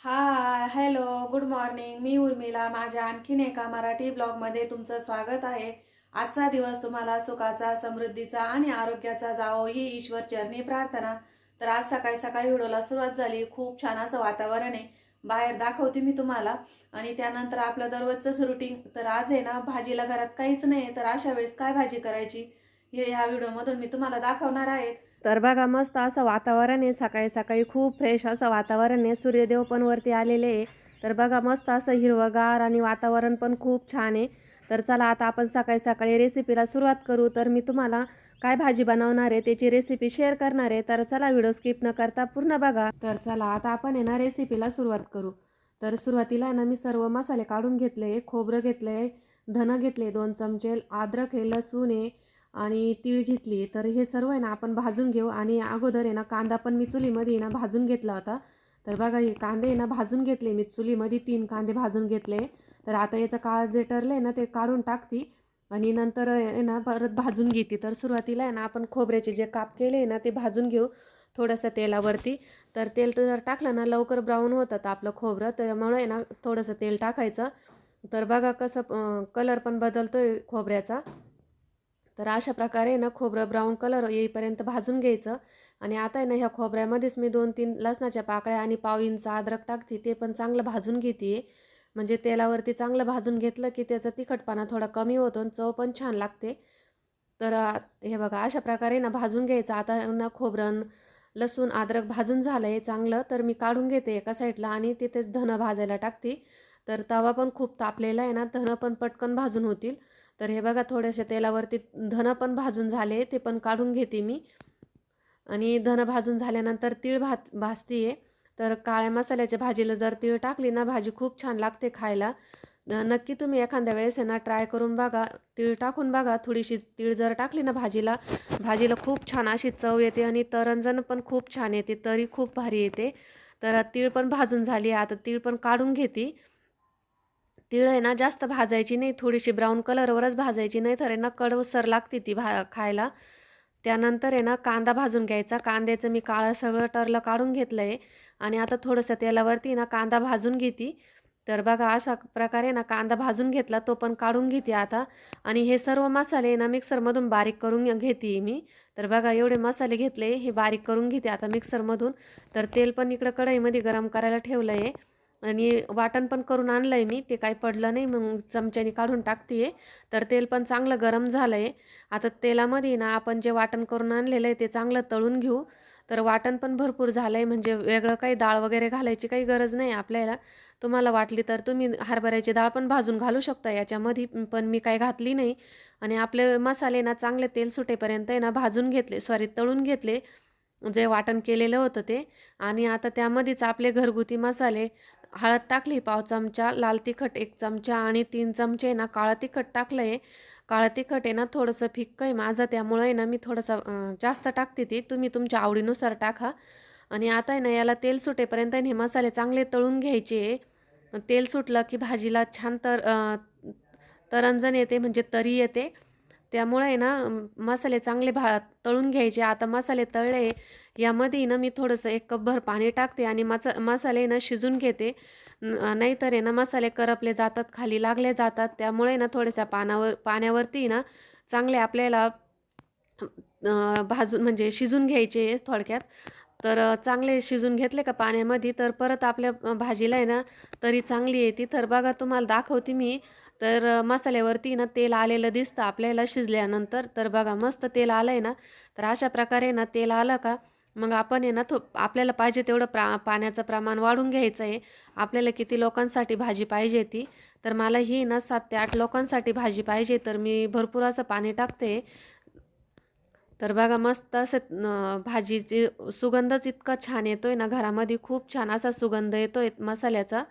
हाय hello good morning मी उर्मिला. माझ्या आणखीन एका मराठी ब्लॉगमध्ये तुमचं स्वागत आहे. आजचा दिवस तुम्हाला सुखाचा समृद्धीचा आणि आरोग्याचा जावो ही ईश्वर चरणी प्रार्थना. तर आज सकाळी सकाळी व्हिडिओला सुरुवात झाली. खूप छान असं वातावरण आहे. बाहेर दाखवते मी तुम्हाला. आणि त्यानंतर आपलं दररोजचंच रुटीन तर आज आहे ना भाजीला घरात काहीच नाही तर अशा वेळेस काय भाजी करायची हे ह्या व्हिडिओमधून मी तुम्हाला दाखवणार आहे. तर बघा मस्त असं वातावरण आहे. सकाळी सकाळी खूप फ्रेश असं वातावरण आहे. सूर्यदेव पण वरती आलेले आहे. तर बघा मस्त असं हिरवगार आणि वातावरण पण खूप छान आहे. तर चला आता आपण सकाळी सकाळी रेसिपीला सुरुवात करू. तर मी तुम्हाला काय भाजी बनवणार आहे त्याची रेसिपी शेअर करणार आहे. तर चला व्हिडिओ स्किप न करता पूर्ण बघा. तर चला आता आपण आहे ना रेसिपीला सुरुवात करू. तर सुरुवातीला आहे ना मी सर्व मसाले काढून घेतले खोबरं घेतलं आहे धनं घेतले दोन चमचे अद्रक आहे लसूण आहे आणि तीळ घेतली तर हे सर्व आहे ना आपण भाजून घेऊ. आणि अगोदर आहे ना कांदा पण मी चुलीमध्ये आहे ना भाजून घेतला होता. तर बघा हे कांदे ना भाजून घेतले मी. चुलीमध्ये तीन कांदे भाजून घेतले. तर आता याचं काळ जे ठरलं आहे ना ते काढून टाकती. आणि नंतर आहे ना परत भाजून घेते. तर सुरुवातीला आहे ना आपण खोबऱ्याचे जे काप केले आहे ना ते भाजून घेऊ थोडंसं तेलावरती. तर तेल तर जर टाकलं ना लवकर ब्राऊन होतं आपलं खोबरं त्यामुळे आहे ना थोडंसं तेल टाकायचं. तर बघा कसं कलर पण बदलतोय खोबऱ्याचा. तर अशा प्रकारे ना खोबरं ब्राऊन कलर येईपर्यंत भाजून घ्यायचं. आणि आता आहे ना ह्या खोबऱ्यामध्येच मी दोन तीन लसणाच्या पाकळ्या आणि पाव इंच अद्रक टाकते ते पण चांगलं भाजून घेते. म्हणजे तेलावरती चांगलं भाजून घेतलं की त्याचा तिखटपणा थोडा कमी होतो आणि चव पण छान लागते. तर हे बघा अशा प्रकारे ना भाजून घ्यायचं. आता ना खोबरं लसूण अद्रक भाजून झालं आहे चांगलं तर मी काढून घेते एका साईडला आणि तिथेच धनं भाजायला टाकते. तर तवा पण खूप तापलेला आहे ना धनं पण पटकन भाजून होतील. तर हे बघा थोड्याशा तेलावरती धनं पण भाजून झाले ते पण काढून घेते मी. आणि धनं भाजून झाल्यानंतर तीळ भात भाजते आहे तर काळ्या मसाल्याच्या भाजीला जर तीळ टाकली ना भाजी खूप छान लागते खायला. नक्की तुम्ही एखाद्या वेळेस यांना ना ट्राय करून बघा. तीळ टाकून बघा. थोडीशी तीळ जर टाकली ना भाजीला भाजीला खूप छान अशी चव येते आणि तरंजन पण खूप छान येते तरी खूप भारी येते. तर तीळ पण भाजून झाली आता तीळ पण काढून घेते. तीळ आहे ना जास्त भाजायची नाही थोडीशी ब्राऊन कलरवरच भाजायची नाही तर आहे ना कडवसर लागते ती भा खायला. त्यानंतर आहे ना कांदा भाजून घ्यायचा. कांद्याचं मी काळं सगळं टरलं काढून घेतलं आहे आणि आता थोडंसं तेलावरती ना कांदा भाजून घेते. तर बघा अशा प्रकारे ना कांदा भाजून घेतला तो पण काढून घेते आता. आणि हे सर्व मसाले ना मिक्सरमधून बारीक करून घेते मी. तर बघा एवढे मसाले घेतले हे बारीक करून घेते आता मिक्सरमधून. तर तेल पण इकडं कढईमध्ये गरम करायला ठेवलं आहे आणि वाटण पण करून आणलं आहे मी ते काही पडलं नाही मग चमच्याने काढून टाकते तर तेल पण चांगलं गरम झालं आहे आता तेलामध्ये ना आपण जे वाटण करून आणलेलं आहे ते चांगलं तळून घेऊ. तर वाटण पण भरपूर झालं आहे म्हणजे वेगळं काही डाळ वगैरे घालायची काही गरज नाही आपल्याला. तुम्हाला वाटली तर तुम्ही हरभऱ्याची डाळ पण भाजून घालू शकता याच्यामध्ये पण मी काही घातली नाही. आणि आपले मसाले ना चांगले तेल सुटेपर्यंत आहे ना भाजून घेतले सॉरी तळून घेतले. जे वाटण केलेलं होतं ते. आणि आता त्यामध्येच आपले घरगुती मसाले हळद टाकली पाव चमचा लाल तिखट एक चमचा आणि तीन चमचे ना काळं तिखट टाकलं आहे काळं तिखट आहे ना थोडंसं फिक्कं आहे माझं त्यामुळं आहे ना मी थोडंसं जास्त टाकते ती. तुम्ही तुमच्या आवडीनुसार टाका. आणि आता आहे ना याला तेल सुटेपर्यंत हे मसाले चांगले तळून घ्यायचे तेल सुटलं की भाजीला छान तर तरंजन येते म्हणजे तरी येते. त्यामुळे आहे ना मसाले चांगले भा तळून घ्यायचे. आता मसाले तळले यामध्ये ना मी थोडंसं एक कपभर पाणी टाकते आणि मसा मसाले ना शिजून घेते. नाहीतर आहे ना मसाले करपले जातात खाली लागले जातात. त्यामुळे ना थोड्याशा पानावर पाण्यावरती ना चांगले आपल्याला भाजून म्हणजे शिजून घ्यायचे थोडक्यात. तर चांगले शिजून घेतले का पाण्यामध्ये तर परत आपल्या भाजीला आहे ना तरी चांगली येते तर बघा तुम्हाला दाखवते मी. तर मसाल्यावरती ना तेल आलेलं दिसतं आपल्याला शिजल्यानंतर. तर बघा मस्त तेल आलं आहे ना. तर अशा प्रकारे ना तेल आलं का मग आपण आहे ना थो आपल्याला पाहिजे तेवढं प्रा पाण्याचं प्रमाण वाढून घ्यायचं आहे. आपल्याला किती लोकांसाठी भाजी पाहिजे ती? तर मला ही ना सात ते आठ लोकांसाठी भाजी पाहिजे तर मी भरपूर असं पाणी टाकते. तर बघा मस्त असं भाजीची सुगंधच इतका छान येतो आहे ना घरामध्ये खूप छान असा सुगंध येतोय मसाल्याचा.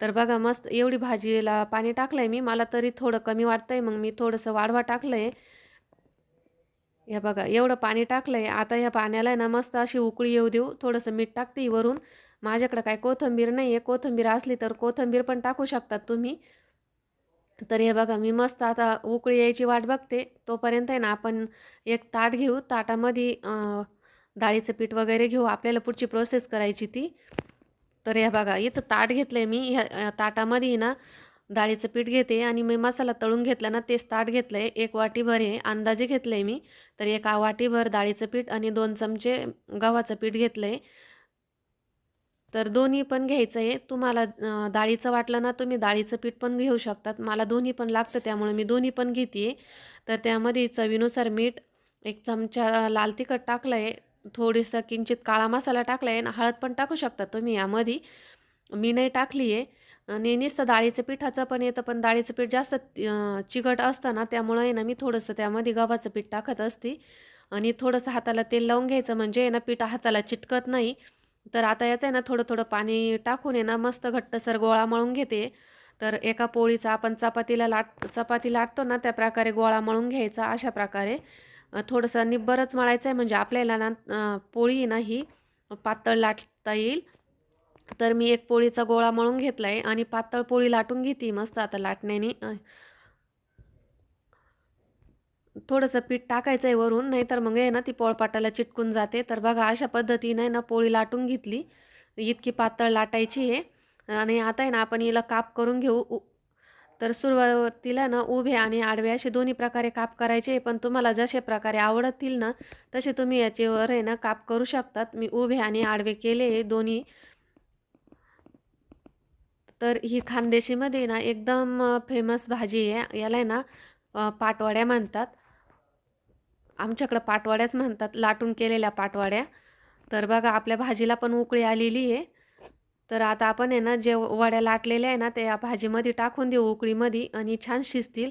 तर बघा मस्त एवढी भाजीला पाणी टाकलंय मी. मला तरी थोडं कमी वाटतंय मग मी थोडंसं वाढवा टाकलंय. हे बघा एवढं पाणी टाकलंय. आता ह्या पाण्याला ना मस्त अशी उकळी येऊ देऊ. थोडंसं मीठ टाकते वरून. माझ्याकडं काय कोथंबीर नाही आहे कोथंबीर असली तर कोथंबीर पण टाकू शकतात तुम्ही. तर हे बघा मी मस्त आता उकळी यायची वाट बघते. तोपर्यंत आहे ना आपण एक ताट घेऊ. ताटामध्ये डाळीचं पीठ वगैरे घेऊ. आपल्याला पुढची प्रोसेस करायची ती. तर हे बघा इथं ताट घेतलंय मी. ह्या ताटामध्ये ना डाळीचं पीठ घेते आणि मी मसाला तळून घेतला ना तेच ताट घेतलंय. एक वाटीभर हे अंदाजे घेतलंय मी. तर एका वाटीभर डाळीचं पीठ आणि दोन चमचे गव्हाचं पीठ घेतलंय. तर दोन्ही पण घ्यायचं आहे तुम्हाला डाळीचं वाटलं ना तुम्ही डाळीचं पीठ पण घेऊ शकतात. मला दोन्ही पण लागतं त्यामुळे मी दोन्ही पण घेते. तर त्यामध्ये चवीनुसार मीठ एक चमचा लाल तिखट टाकलं आहे थोडीसं किंचित काळा मसाला टाकला आहे आणि हळद पण टाकू शकता तुम्ही यामध्ये. मी नाही टाकली आहे आणि नुसतं डाळीचं पिठाचं पण येतं पण डाळीचं पीठ जास्त चिकट असतं ना त्यामुळं आहे ना मी थोडंसं त्यामध्ये गव्हाचं पीठ टाकत असते. आणि थोडंसं हाताला तेल लावून घ्यायचं म्हणजे आहे ना पीठ हाताला चिटकत नाही. तर आता याचं आहे ना थोडं थोडं पाणी टाकून आहे ना मस्त घट्टसर गोळा मळून घेते. तर एका पोळीचा आपण चपातीला लाट चपाती लाटतो ना त्या प्रकारे गोळा मळून घ्यायचा अशा प्रकारे. थोडंसं निब्बरच मळायचं आहे म्हणजे आपल्याला ना पोळी ना ही पातळ लाटता येईल. तर मी एक पोळीचा गोळा मळून घेतला आहे आणि पातळ पोळी लाटून घेते मस्त. आता लाटण्याने थोडंसं पीठ टाकायचं आहे वरून नाहीतर मग आहे ना ती पोळपाटाला चिटकून जाते. तर बघा अशा पद्धतीने ना पोळी लाटून घेतली. इतकी पातळ लाटायची आहे. आणि आता आहे ना आपण हिला काप करून घेऊ. उ- तर सुरुवातीला ना उभे आणि आडवे असे दोन्ही प्रकारे काप करायचे पण तुम्हाला जसे प्रकारे आवडतील ना तसे तुम्ही याच्यावर आहे ना काप करू शकतात. मी उभे आणि आडवे केले दोन्ही. तर ही खानदेशीमध्ये ना एकदम फेमस भाजी आहे. याला आहे ना पाटवाड्या पाटवड्या म्हणतात. आमच्याकडं पाटवड्याच म्हणतात लाटून केलेल्या पाटवड्या. तर बघा आपल्या भाजीला पण उकळी आलेली आहे. तर आता आपण आहे ना जे वड्या लाटलेल्या आहे ना ते या भाजीमध्ये टाकून देऊ उकळीमध्ये आणि छान शिजतील.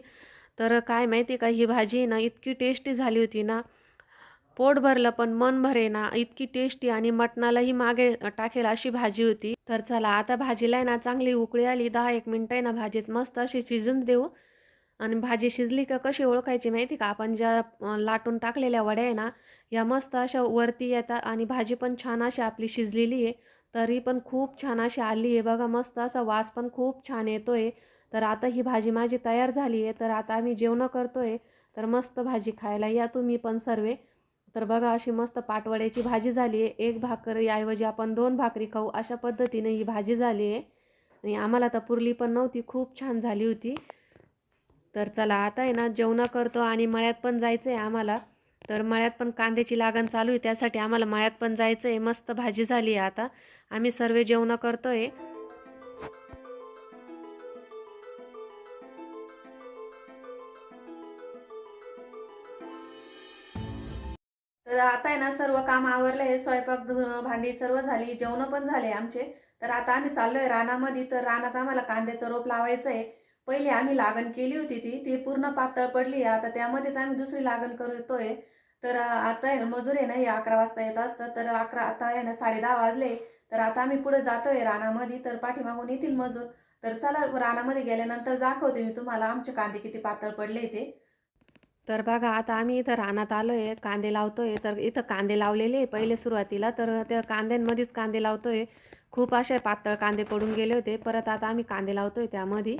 तर काय माहिती का ही भाजी ना इतकी टेस्टी झाली होती ना. पोट भरलं पण मन भरे ना इतकी टेस्टी आणि मटणालाही मागे टाकेल अशी भाजी होती. तर चला आता भाजीला आहे ना चांगली उकळी आली. दहा एक मिनटं आहे ना भाजीच मस्त अशी शिजून देऊ. आणि भाजी शिजली का कशी ओळखायची माहिती का? आपण ज्या लाटून टाकलेल्या वड्या आहे ना या मस्त अशा वरती येतात आणि भाजी पण छान अशी आपली शिजलेली आहे. तरी पण खूप छान अशी आली आहे. बघा मस्त असा वास पण खूप छान येतोय. तर आता ही भाजी माझी तयार झाली आहे. तर आता आम्ही जेवणं करतोय. तर मस्त भाजी खायला या तुम्ही पण सर्वे. तर बघा अशी मस्त पाटवड्याची भाजी झाली आहे एक भाकरीऐवजी आपण दोन भाकरी खाऊ अशा पद्धतीने ही भाजी झाली आहे आणि आम्हाला तर पुरली पण नव्हती खूप छान झाली होती. तर चला आता आहे ना जेवणं करतो आणि मळ्यात पण जायचं आहे आम्हाला. तर मळ्यात पण कांद्याची लागण चालू आहे त्यासाठी आम्हाला मळ्यात पण जायचं आहे मस्त भाजी झाली आहे आता. आम्ही सर्व जेवणं करतोय. तर आता आहे ना सर्व काम आहे स्वयंपाक धुणं भांडी सर्व झाली जेवण पण झाले आमचे. तर आता आम्ही चाललोय रानामध्ये तर रानात आम्हाला कांद्याचं रोप लावायचं आहे पहिले आम्ही लागण केली होती ती ती पूर्ण पातळ पडली आहे. आता त्यामध्येच आम्ही दुसरी लागण करतोय. तर आता आहे ना मजूर आहे ना हे अकरा वाजता येत असतं तर अकरा आता आहे ना साडे दहा वाजले. तर आता आम्ही पुढे जातोय रानामध्ये तर पाठीमागून येतील मजूर. तर चला रानामध्ये गेल्यानंतर दाखवते मी तुम्हाला आमचे कांदे किती पातळ पडले ते. तर बघा आता आम्ही इथं रानात आलोय कांदे लावतोय. तर इथं कांदे लावलेले आहे पहिले सुरुवातीला. तर त्या कांद्यांमध्येच कांदे लावतोय. खूप असे पातळ कांदे पडून गेले होते. परत आता आम्ही कांदे लावतोय त्यामध्ये.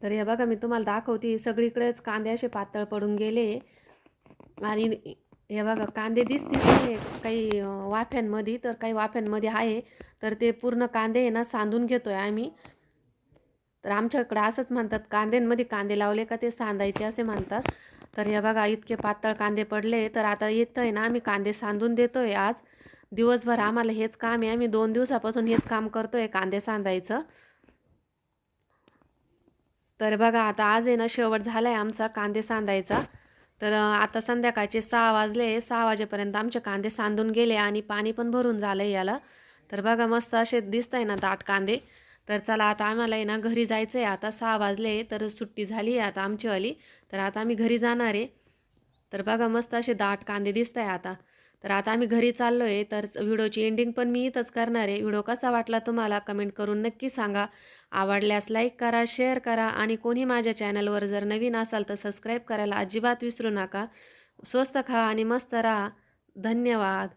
तर हे बघा मी तुम्हाला दाखवते. सगळीकडेच कांदे असे पातळ पडून गेले. आणि हे बघा कांदे दिसतील काही वाफ्यांमध्ये. तर काही वाफ्यांमध्ये आहे. तर ते पूर्ण कांदे आहे ना सांधून घेतोय आम्ही. तर आमच्याकडं असंच म्हणतात कांद्यांमध्ये कांदे लावले का ते सांधायचे असे म्हणतात. तर हे बघा इतके पातळ कांदे पडले तर आता येतं आहे ना आम्ही कांदे सांधून देतोय आज. दिवसभर आम्हाला हेच काम आहे आम्ही दोन दिवसापासून हेच काम करतोय कांदे सांधायचं तर बघा आता आज आहे ना शेवट झालाय आमचा कांदे सांधायचा तर आता संध्याकाळचे सहा वाजले सहा वाजेपर्यंत आमचे कांदे सांधून गेले आणि पाणी पण भरून झालंय याला. तर बघा मस्त असे दिसत आहे ना दाट कांदे. तर चला आता आम्हाला आहे ना घरी जायचं आहे आता सहा वाजले तर सुट्टी झाली आहे आता आमचीवाली. तर आता आम्ही घरी जाणार आहे. तर बघा मस्त असे दाट कांदे दिसत आहे आता. तर आता आम्ही घरी चाललो आहे तर व्हिडिओची एंडिंग पण मी इथंच करणार आहे. व्हिडिओ कसा वाटला तुम्हाला कमेंट करून नक्की सांगा. आवडल्यास लाईक करा शेअर करा आणि कोणी माझ्या चॅनलवर जर नवीन असाल तर सबस्क्राईब करायला अजिबात विसरू नका. स्वस्त खा आणि मस्त राहा. धन्यवाद.